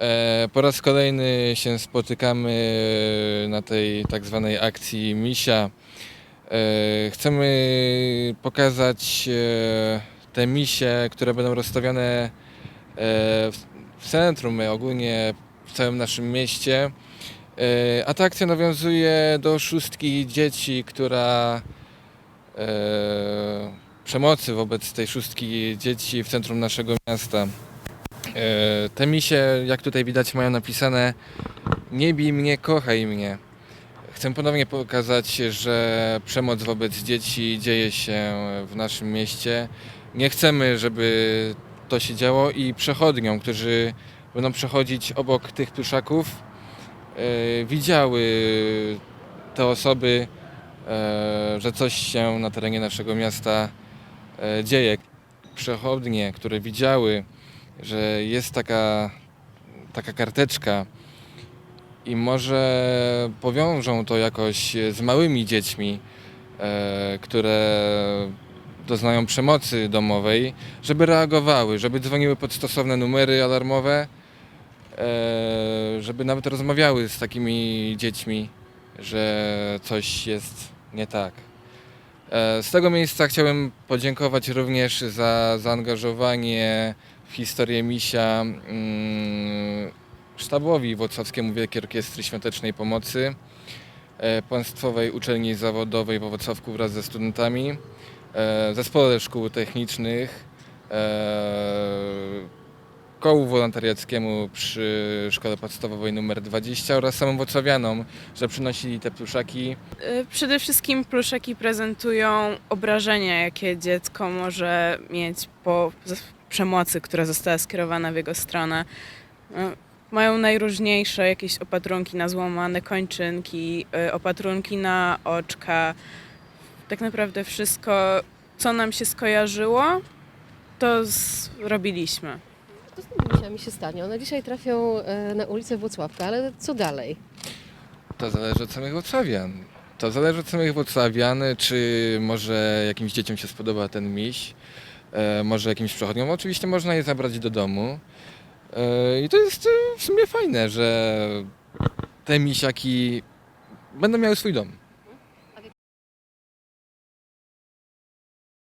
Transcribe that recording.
E, Po raz kolejny się spotykamy na tej tak zwanej akcji Misia. E, Chcemy pokazać e, te misie, które będą rozstawione e, w centrum, ogólnie w całym naszym mieście. A ta akcja nawiązuje do szóstki dzieci, która przemocy wobec tej szóstki dzieci w centrum naszego miasta. E, Te misie, jak tutaj widać, mają napisane Nie bij mnie, kochaj mnie. Chcę ponownie pokazać, że przemoc wobec dzieci dzieje się w naszym mieście. Nie chcemy, żeby to się działo i przechodniom, którzy będą przechodzić obok tych pluszaków, e, widziały te osoby, e, że coś się na terenie naszego miasta dzieje. Przechodnie, które widziały, że jest taka, taka karteczka i może powiążą to jakoś z małymi dziećmi, e, które doznają przemocy domowej, żeby reagowały, żeby dzwoniły pod stosowne numery alarmowe, e, żeby nawet rozmawiały z takimi dziećmi, że coś jest nie tak. E, Z tego miejsca chciałem podziękować również za zaangażowanie historię misia mm, sztabowi Włocławskiemu Wielkiej Orkiestry Świątecznej Pomocy, e, Państwowej Uczelni Zawodowej w Włocławku wraz ze studentami, e, Zespole Szkół Technicznych, e, Kołu Wolontariackiemu przy Szkole Podstawowej nr 20 oraz samym Włocławianom, że przynosili te pluszaki. Przede wszystkim pluszaki prezentują obrażenia, jakie dziecko może mieć po przemocy, która została skierowana w jego stronę. Y, Mają najróżniejsze jakieś opatrunki na złamane kończynki, y, opatrunki na oczka. Tak naprawdę wszystko, co nam się skojarzyło, to zrobiliśmy. To z tymi misiami się stanie. One dzisiaj trafią e, na ulicę Włocławka, ale co dalej? To zależy od samych Włocławian. To zależy od samych Włocławian, czy może jakimś dzieciom się spodoba ten miś, e, może jakimś przechodniom. Oczywiście można je zabrać do domu. E, I to jest e, w sumie fajne, że te misiaki będą miały swój dom.